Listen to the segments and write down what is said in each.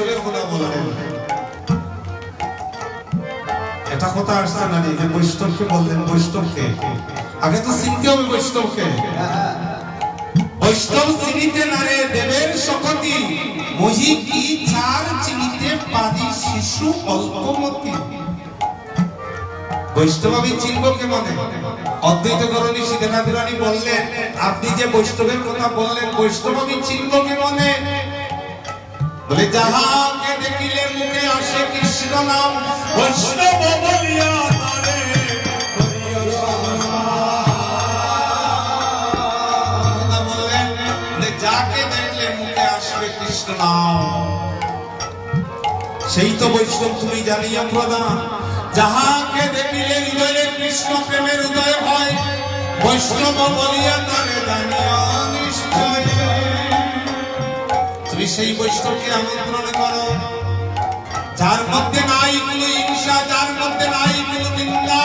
বৈষ্ণবের কথা এটা কথা আসছে না যে বৈষ্ণবকে বললেন, বৈষ্ণবকে। আগে তো চিনতে হবে বৈষ্ণবকে। অল্পমতি। চিনব অদ্বৈত করণী বললেন, আপনি যে বৈষ্ণবের কথা বললেন বলে যাহাকে দেখিলে মুখে আসে কৃষ্ণ নাম। বৈষ্ণব বলিয়া যাকে দেখলে মুখে আসবে কৃষ্ণ নাম। সেই তো বৈষ্ণব তুমি জানিয়া প্রদান যাহাকে দেখিলে হৃদয়ে কৃষ্ণ প্রেমের উদয় হয়, বৈষ্ণব বলিয়া তারে জানিয়া তুমি সেই বৈষ্ণবকে আমন্ত্রণ করো। যার মধ্যে নাই কোনো হিংসা যার মধ্যে নাই কোনো নিন্দা,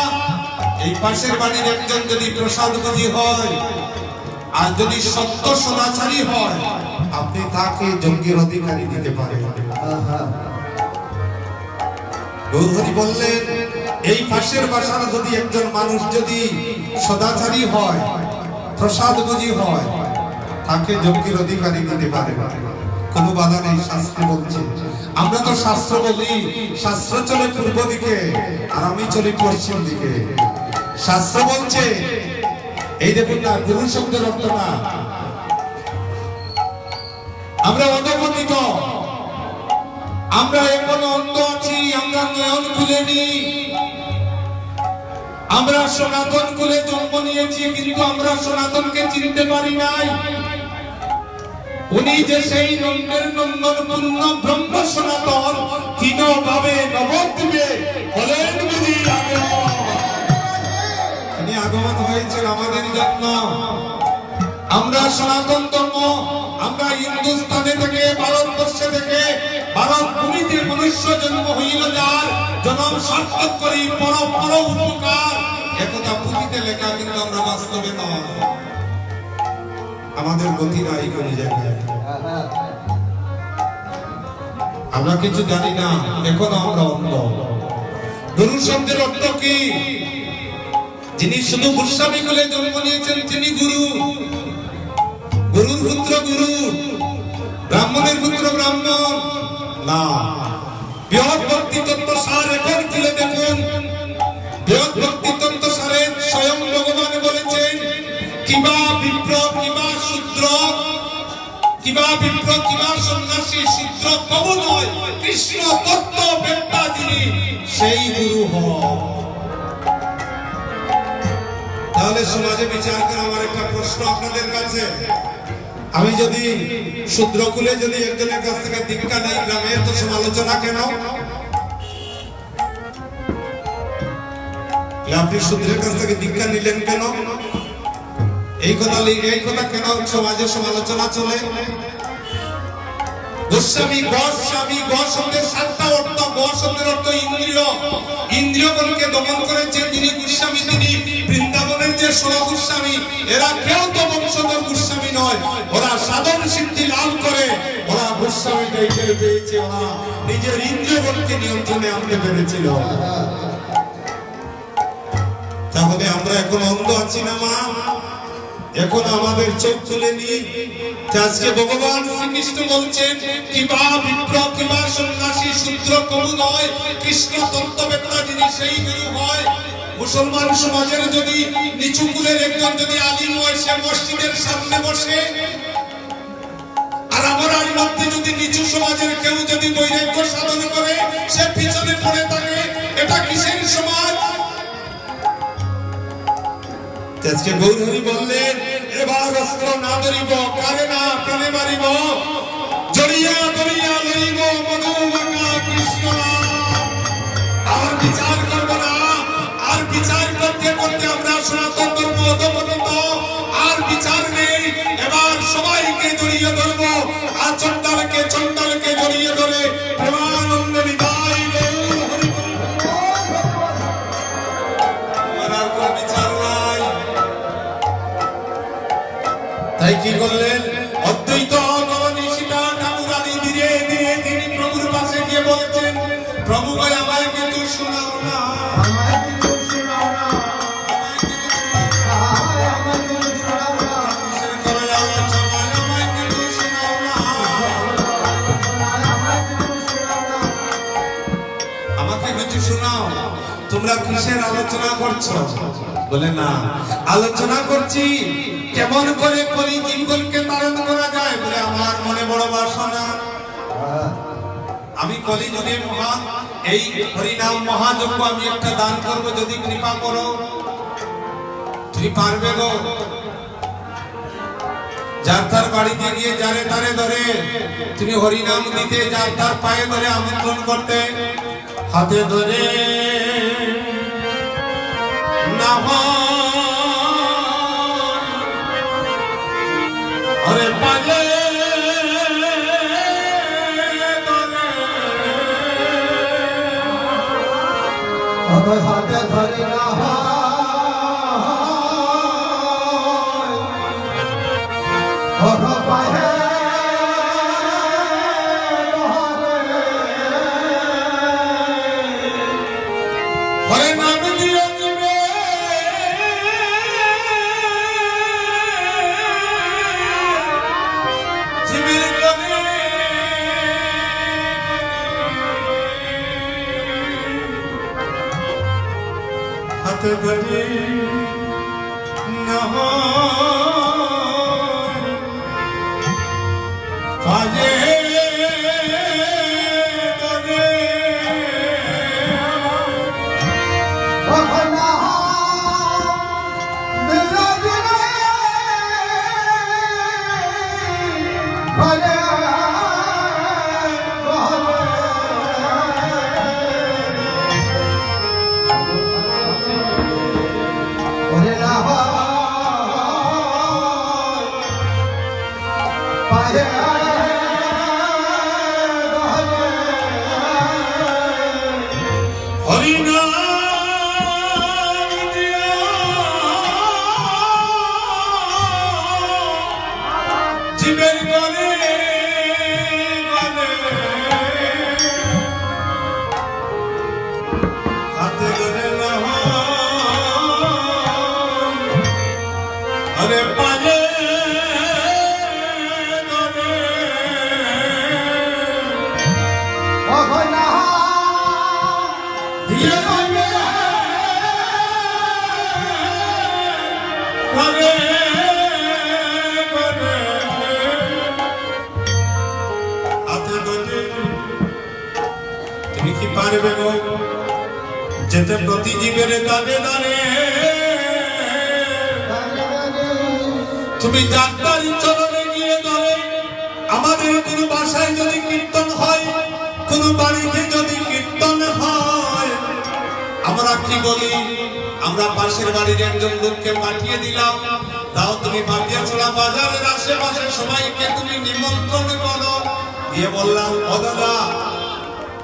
এই পাশের বাড়ির একজন যদি প্রসাদ প্রসাদপতি হয়, আর যদি সত্য সদাচারী হয়, আপনি তাকে যজ্ঞের অধিকারী দিতে পারেন। বললেন, এই পাশের বাসার যদি একজন মানুষ যদি সদাচারী হয় প্রসাদ বুঝি হয়, তাকে যজ্ঞের অধিকারী দিতে পারে কোনো বাধা নেই শাস্ত্র বলছে। আমরা তো শাস্ত্র বলি, শাস্ত্র চলে পূর্ব দিকে, আর আমি চলি পশ্চিম দিকে। শাস্ত্র বলছে, এই দেখুন না, গুরু শব্দের অর্থ না। আমরা অধপতিত। আমরা এখনও অন্ধ আছি, আমরা নয়ন খুলেনি আমরা সনাতন কুলে জন্ম নিয়েছি, কিন্তু আমরা সনাতনকে চিনতে পারি নাই। উনি যে সেই নন্দের নন্দন পূর্ণ ব্রহ্ম সনাতন তিন ভাবে নবদ্বীপে হলেন বুঝি আগমন। হয়েছেন আমাদের জন্য। আমরা সনাতন ধর্ম, আমরা হিন্দুস্তানে থেকে, ভারতবর্ষে থেকে ভারত ভূমিতে মনুষ্য জন্ম হইল যার জন্ম সার্থক করি পর পর উপকার। একথা পুঁথিতে লেখা কিন্তু আমরা বাস্তবে নয়। আমাদের গতি নাই কোনো জায়গায় আমরা কিছু জানি না, এখনও আমরা অন্ধ। গুরু শব্দের অর্থ কি? যিনি শুধু গোস্বামী কুলে জন্ম নিয়েছেন, তিনি গুরু। গুরুর পুত্র গুরু, ব্রাহ্মণের পুত্র ব্রাহ্মণ। না, বৃহৎ ভক্তি তত্ত্ব সার এখন খুলে দেখুন। বৃহৎ ভক্তি তত্ত্ব সারে স্বয়ং ভগবান কিবা বিপ্র কিবা শূদ্র কিবা বিপ্র কিবা সন্ন্যাসী শূদ্র কব নয় কৃষ্ণ তত্ত্ব বেত্তা যিনি সেই গুরু হয় তাহলে সমাজে বিচার করে আমার একটা প্রশ্ন আপনাদের কাছে। আমি যদি শূদ্রকুলে যদি একজনের কাছ থেকে দীক্ষা নেই গ্রামে, তো সমালোচনা কেন? আপনি শূদ্রের কাছ থেকে দীক্ষা নিলেন কেন? এই কথা এই কথা কেন সমাজে সমালোচনা চলে? গোস্বামী গোস্বামী গ শব্দের সাতটা অর্থ গ শব্দের অর্থ ইন্দ্রিয়। ইন্দ্রিয়গণকে দমন করেছেন যিনি গোস্বামী, তিনি বৃন্দাবনের যে ষোলো গোস্বামী, এরা কেউ তো বংশধর গোস্বামী নয়। ওরা সাধন সিদ্ধি লাভ করে। ওরা গোস্বামী টাইটেল পেয়েছে ওরা। নিজের ইন্দ্রিয়গণকে নিয়ন্ত্রণে আনতে পেরেছিল। তাহলে আমরা এখন অন্ধ আছি না, মা? এখন আমাদের চোখ তুলে নিয়ে আজকে ভগবান শ্রীকৃষ্ণ বলছেন কিবা বিপ্র কিবা সন্ন্যাসী সূত্র কবু নয় কৃষ্ণ, তত্ত্ববেত্তা যিনি সেই গুরু হয়। মুসলমান সমাজের যদি নিচু কুলের একজন যদি আলিম হয়, সে মসজিদের সামনে বসে। আর আমার মধ্যে যদি নিচু সমাজের কেউ যদি বৈরাগ্য সাধন করে, সে পিছনে পড়ে থাকে। এটা কিসের সমাজ? আজকে গৌরহরি বললেন, এবার অস্ত্র না ধরিব কারে না প্রাণে মারিব, জড়িয়া ধরিয়া লইব আর বিচার করব না, আর বিচার করতে করতে সনাতন আর বিচার নেই, এবার সবাইকে জড়িয়ে ধরব, আর চন্ডালকে চন্ডালকে জড়িয়ে ধরে প্রেমানন্দ তাই কি করলেন? অদ্বৈত প্রভুর বলছেন প্রভু আমায় আমাকে কিছু শোনাও। তোমরা কিসের আলোচনা করছ? বলে না। আলোচনা করছি, কেমন করে কলি জীবনকে তারণ করা যায় বলে আমার মনে বড় বাসনা। আমি কলি যুগে মহা, এই হরিনাম মহাযজ্ঞ আমি একটা দান করব, যদি কৃপা করো। তুমি পারবে গো। যার তার বাড়িতে গিয়ে যারে তারে ধরে, তুমি হরিনাম দিতে যার তার পায়ে ধরে আমন্ত্রণ করতে। হাতে ধরে না আরে পালে আমার হরিনাম তুমি কি পারবে গো যেতে প্রতি জীবের দানে দানে তুমি ডাক্তারি চলনে গিয়ে ধরে আমাদের কোন বাসায় যদি কীর্তন হয়, কোন বাড়িতে যদি কি বলি। আমরা পাশের বাড়ির একজন লোককে পাঠিয়ে দিলাম। তাও তুমি পাঠিয়েছোলা বাজারের আশেপাশে সবাইকে তুমি নিমন্ত্রণ করো। দিয়ে বললাম, ও দাদা,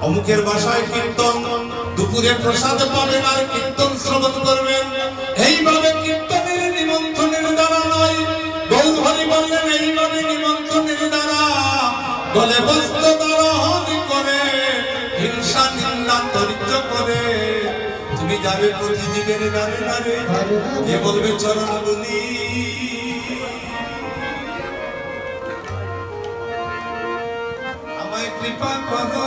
অমুকের বাসায় কীর্তন। দুপুরে প্রসাদ পাবেন আর কীর্তন শ্রবণ করবেন। এইভাবে কীর্তনের নিমন্ত্রণের দ্বারা নয়। গৌহরি বললেন, এইভাবে নিমন্ত্রণের দ্বারা গলে বস্ত্র দারহন করে হিংসা যাবে প্রতিদিনের দ্বারে দ্বারে যে বলবে চরণ দুনি আমায় কৃপা করো।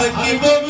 আর কি বলবো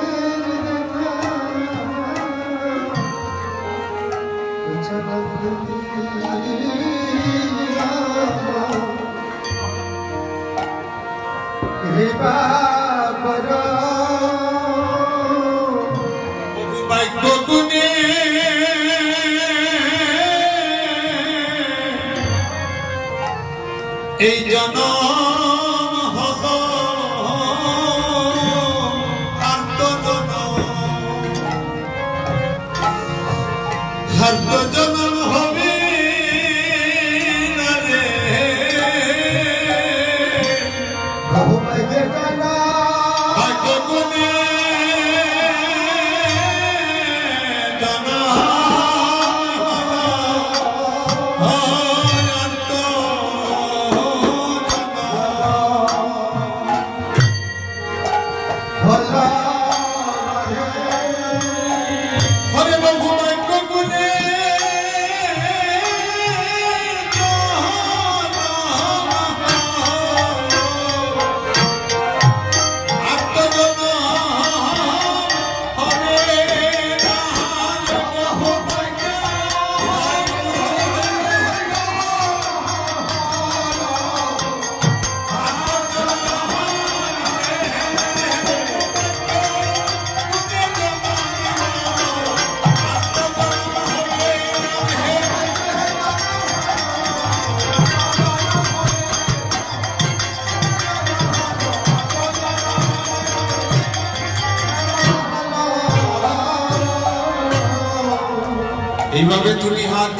জানো?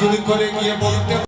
হাত করে গিয়ে বলতে